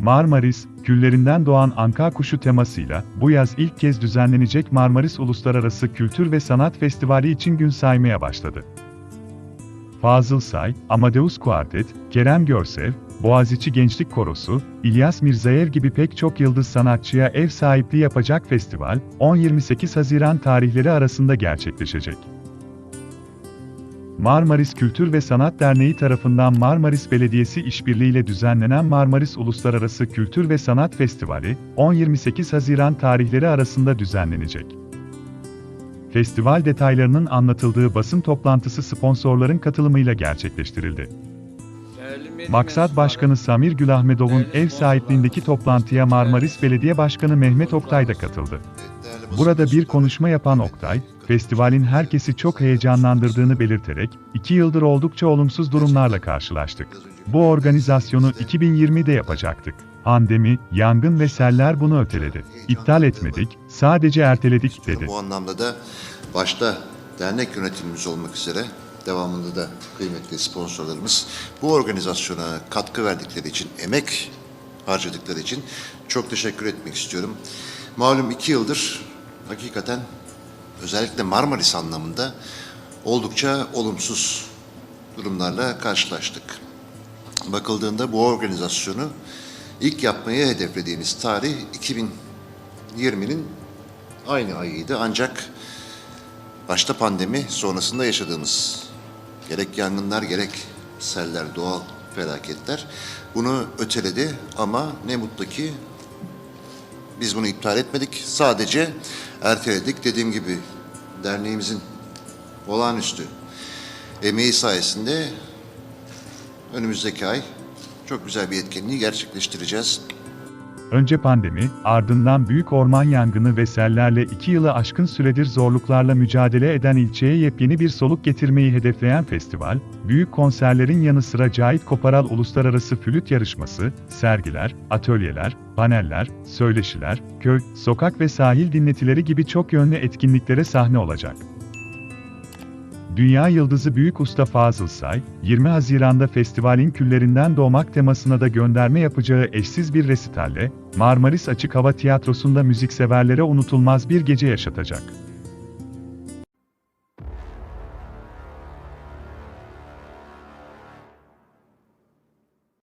Marmaris, küllerinden doğan anka kuşu temasıyla bu yaz ilk kez düzenlenecek Marmaris Uluslararası Kültür ve Sanat Festivali için gün saymaya başladı. Fazıl Say, Amadeus Kuartet, Kerem Görsev, Boğaziçi Gençlik Korosu, İlyas Mirzayev gibi pek çok yıldız sanatçıya ev sahipliği yapacak festival, 10-28 Haziran tarihleri arasında gerçekleşecek. Marmaris Kültür ve Sanat Derneği tarafından Marmaris Belediyesi işbirliğiyle düzenlenen Marmaris Uluslararası Kültür ve Sanat Festivali, 10-28 Haziran tarihleri arasında düzenlenecek. Festival detaylarının anlatıldığı basın toplantısı sponsorların katılımıyla gerçekleştirildi. Maksat Başkanı Samir Gülahmedov'un ev sahipliğindeki toplantıya Marmaris Belediye Başkanı Mehmet Oktay da katıldı. Burada bir konuşma yapan Oktay, festivalin herkesi çok heyecanlandırdığını belirterek, iki yıldır oldukça olumsuz durumlarla karşılaştık. Bu organizasyonu 2020'de yapacaktık. Pandemi, yangın ve seller bunu öteledi. İptal etmedik, sadece erteledik dedi. Bu anlamda da başta dernek yönetimimiz olmak üzere devamında da kıymetli sponsorlarımız bu organizasyona katkı verdikleri için, emek harcadıkları için çok teşekkür etmek istiyorum. Malum iki yıldır hakikaten özellikle Marmaris anlamında oldukça olumsuz durumlarla karşılaştık. Bakıldığında bu organizasyonu ilk yapmayı hedeflediğimiz tarih 2020'nin aynı ayıydı ancak başta pandemi sonrasında yaşadığımız gerek yangınlar gerek seller, doğal felaketler bunu öteledi ama ne mutlu ki biz bunu iptal etmedik. Sadece erteledik. Dediğim gibi derneğimizin olağanüstü emeği sayesinde önümüzdeki ay çok güzel bir etkinliği gerçekleştireceğiz. Önce pandemi, ardından büyük orman yangını ve sellerle iki yılı aşkın süredir zorluklarla mücadele eden ilçeye yepyeni bir soluk getirmeyi hedefleyen festival, büyük konserlerin yanı sıra Cahit Koparal Uluslararası Flüt Yarışması, sergiler, atölyeler, paneller, söyleşiler, köy, sokak ve sahil dinletileri gibi çok yönlü etkinliklere sahne olacak. Dünya yıldızı Büyük Usta Fazıl Say, 20 Haziran'da festivalin küllerinden doğmak temasına da gönderme yapacağı eşsiz bir resitalle, Marmaris Açık Hava Tiyatrosu'nda müzikseverlere unutulmaz bir gece yaşatacak.